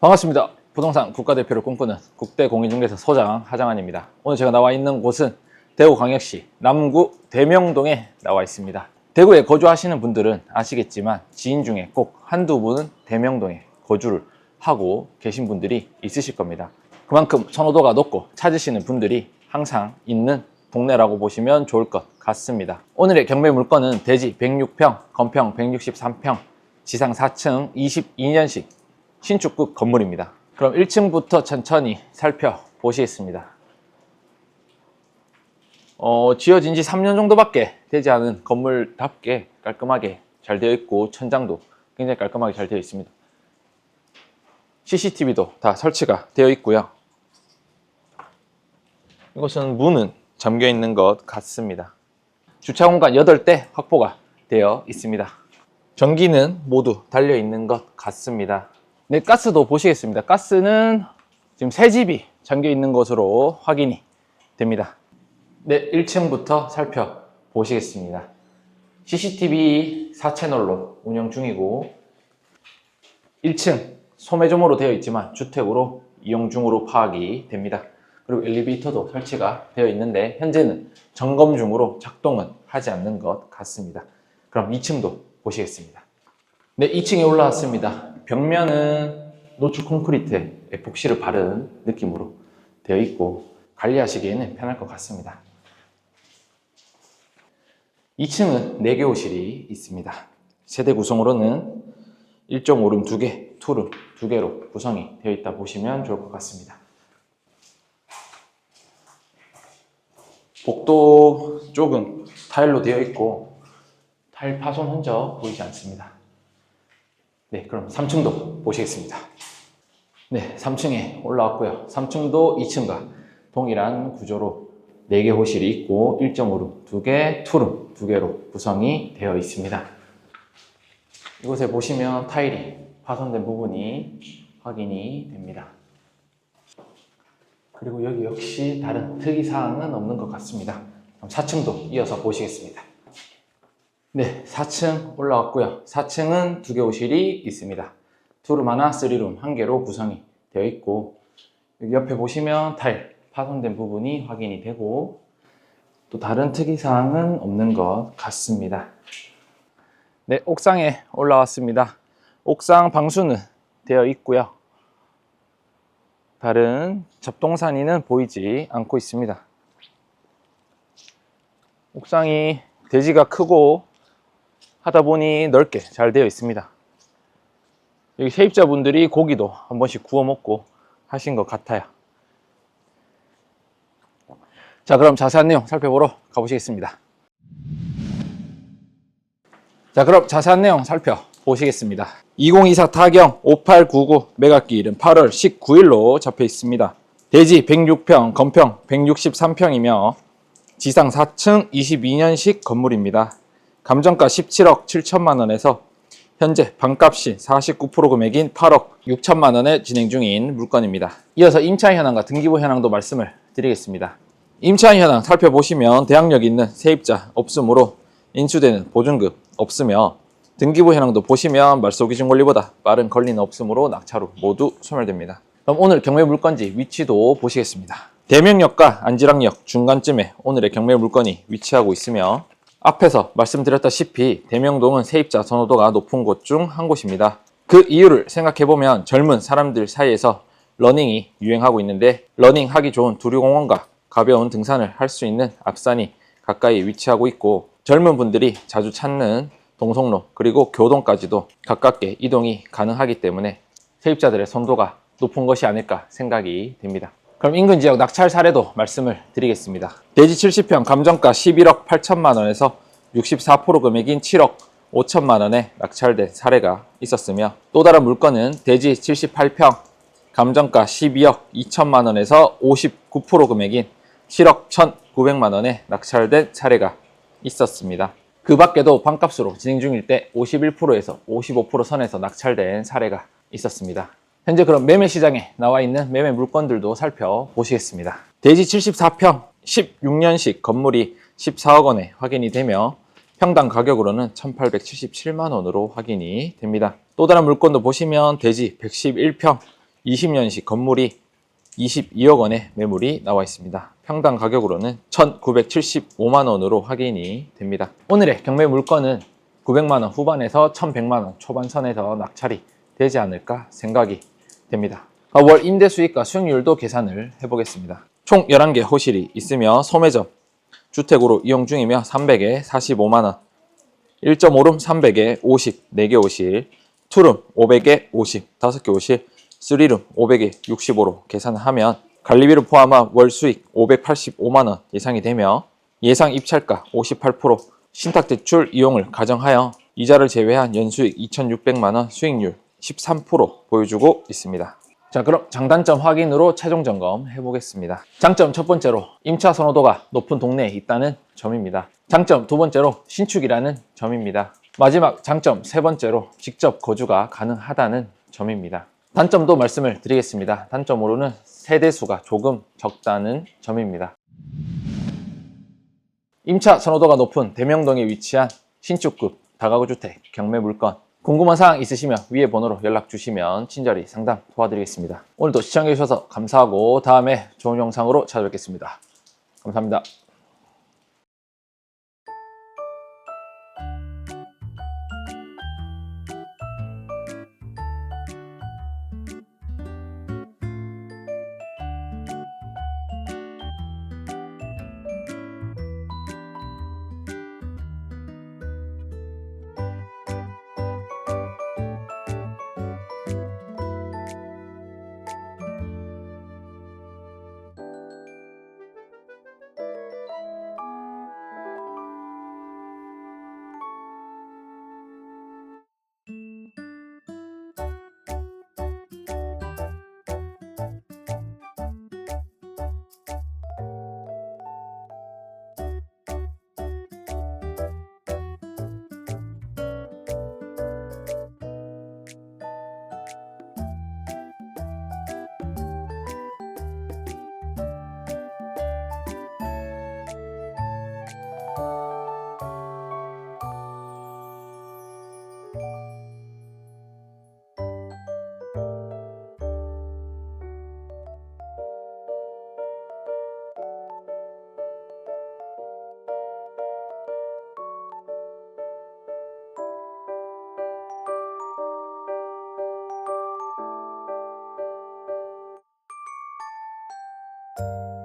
반갑습니다. 부동산 국가대표를 꿈꾸는 국대공인중개사 소장 하장한입니다. 오늘 제가 나와 있는 곳은 대구광역시 남구 대명동에 나와 있습니다. 대구에 거주하시는 분들은 아시겠지만 지인 중에 꼭 한두 분은 대명동에 거주를 하고 계신 분들이 있으실 겁니다. 그만큼 선호도가 높고 찾으시는 분들이 항상 있는 동네라고 보시면 좋을 것 같습니다. 오늘의 경매 물건은 대지 106평, 건평 163평, 지상 4층 22년식 신축급 건물입니다. 그럼 1층부터 천천히 살펴보시겠습니다. 어, 지어진 지 3년 정도밖에 되지 않은 건물답게 깔끔하게 잘 되어 있고 천장도 굉장히 깔끔하게 잘 되어 있습니다. CCTV도 다 설치가 되어 있고요. 이곳은 문은 잠겨 있는 것 같습니다. 주차 공간 8대 확보가 되어 있습니다. 전기는 모두 달려 있는 것 같습니다. 네, 가스도 보시겠습니다. 가스는 지금 새 집이 잠겨 있는 것으로 확인이 됩니다. 네, 1층부터 살펴보시겠습니다. CCTV 4채널로 운영 중이고 1층 소매점으로 되어 있지만 주택으로 이용 중으로 파악이 됩니다. 그리고 엘리베이터도 설치가 되어 있는데 현재는 점검 중으로 작동은 하지 않는 것 같습니다. 그럼 2층도 보시겠습니다. 네, 2층에 올라왔습니다. 벽면은 노출 콘크리트에 에폭시를 바른 느낌으로 되어 있고 관리하시기에는 편할 것 같습니다. 2층은 4개 호실이 있습니다. 세대 구성으로는 1.5룸 2개, 2룸 2개로 구성이 되어 있다 보시면 좋을 것 같습니다. 복도 쪽은 타일로 되어 있고 타일 파손 흔적 보이지 않습니다. 네, 그럼 3층도 보시겠습니다. 네, 3층에 올라왔고요. 3층도 2층과 동일한 구조로 4개 호실이 있고 1.5룸 2개, 2룸 2개로 구성이 되어 있습니다. 이곳에 보시면 타일이 파손된 부분이 확인이 됩니다. 그리고 여기 역시 다른 특이사항은 없는 것 같습니다. 그럼 4층도 이어서 보시겠습니다. 네, 4층 올라왔고요. 4층은 두개 호실이 있습니다. 투룸 하나, 쓰리룸 한 개로 구성이 되어 있고 여기 옆에 보시면 타일 파손된 부분이 확인이 되고 또 다른 특이사항은 없는 것 같습니다. 네, 옥상에 올라왔습니다. 옥상 방수는 되어 있고요. 다른 잡동사니는 보이지 않고 있습니다. 옥상이 대지가 크고 하다 보니 넓게 잘 되어 있습니다. 여기 세입자분들이 고기도 한 번씩 구워 먹고 하신 것 같아요. 자, 그럼 자세한 내용 살펴보러 가보시겠습니다. 자, 그럼 자세한 내용 살펴보시겠습니다. 2024 타경 5899 매각기 일은 8월 19일로 잡혀 있습니다. 대지 106평, 건평 163평이며 지상 4층 22년식 건물입니다. 감정가 17억 7천만 원에서 현재 반값이 49% 금액인 8억 6천만 원에 진행 중인 물건입니다. 이어서 임차 현황과 등기부 현황도 말씀을 드리겠습니다. 임차 현황 살펴보시면 대항력 있는 세입자 없으므로 인수되는 보증금 없으며 등기부 현황도 보시면 말소기준 권리보다 빠른 권리는 없으므로 낙차로 모두 소멸됩니다. 그럼 오늘 경매 물건지 위치도 보시겠습니다. 대명역과 안지락역 중간쯤에 오늘의 경매 물건이 위치하고 있으며 앞에서 말씀드렸다시피 대명동은 세입자 선호도가 높은 곳 중 한 곳입니다. 그 이유를 생각해보면 젊은 사람들 사이에서 러닝이 유행하고 있는데 러닝하기 좋은 두류공원과 가벼운 등산을 할 수 있는 앞산이 가까이 위치하고 있고 젊은 분들이 자주 찾는 동성로 그리고 교동까지도 가깝게 이동이 가능하기 때문에 세입자들의 선도가 높은 것이 아닐까 생각이 됩니다. 그럼 인근 지역 낙찰 사례도 말씀을 드리겠습니다. 대지 70평 감정가 11억 8천만 원에서 64% 금액인 7억 5천만 원에 낙찰된 사례가 있었으며 또 다른 물건은 대지 78평 감정가 12억 2천만 원에서 59% 금액인 7억 1,900만 원에 낙찰된 사례가 있었습니다. 그 밖에도 반값으로 진행 중일 때 51%에서 55% 선에서 낙찰된 사례가 있었습니다. 현재 그럼 매매 시장에 나와 있는 매매 물건들도 살펴보시겠습니다. 대지 74평 16년식 건물이 14억 원에 확인이 되며 평당 가격으로는 1877만 원으로 확인이 됩니다. 또 다른 물건도 보시면 대지 111평 20년식 건물이 22억 원의 매물이 나와 있습니다. 평당 가격으로는 1,975만 원으로 확인이 됩니다. 오늘의 경매 물건은 900만 원 후반에서 1,100만 원 초반 선에서 낙찰이 되지 않을까 생각이 됩니다. 아, 월 임대 수익과 수익률도 계산을 해보겠습니다. 총 11개 호실이 있으며 소매점 주택으로 이용 중이며 300에 45만 원, 1.5룸 300에 50, 4개 호실, 투룸 500에 50, 5개 호실, 3룸 500에 65로 계산을 하면 관리비를 포함한 월 수익 585만 원 예상이 되며 예상 입찰가 58%, 신탁대출 이용을 가정하여 이자를 제외한 연수익 2,600만 원, 수익률 13% 보여주고 있습니다. 자, 그럼 장단점 확인으로 최종 점검 해보겠습니다. 장점 첫 번째로 임차 선호도가 높은 동네에 있다는 점입니다. 장점 두 번째로 신축이라는 점입니다. 마지막 장점 세 번째로 직접 거주가 가능하다는 점입니다. 단점도 말씀을 드리겠습니다. 단점으로는 세대수가 조금 적다는 점입니다. 임차 선호도가 높은 대명동에 위치한 신축급 다가구 주택 경매 물건 궁금한 사항 있으시면 위에 번호로 연락 주시면 친절히 상담 도와드리겠습니다. 오늘도 시청해 주셔서 감사하고 다음에 좋은 영상으로 찾아뵙겠습니다. 감사합니다. うん。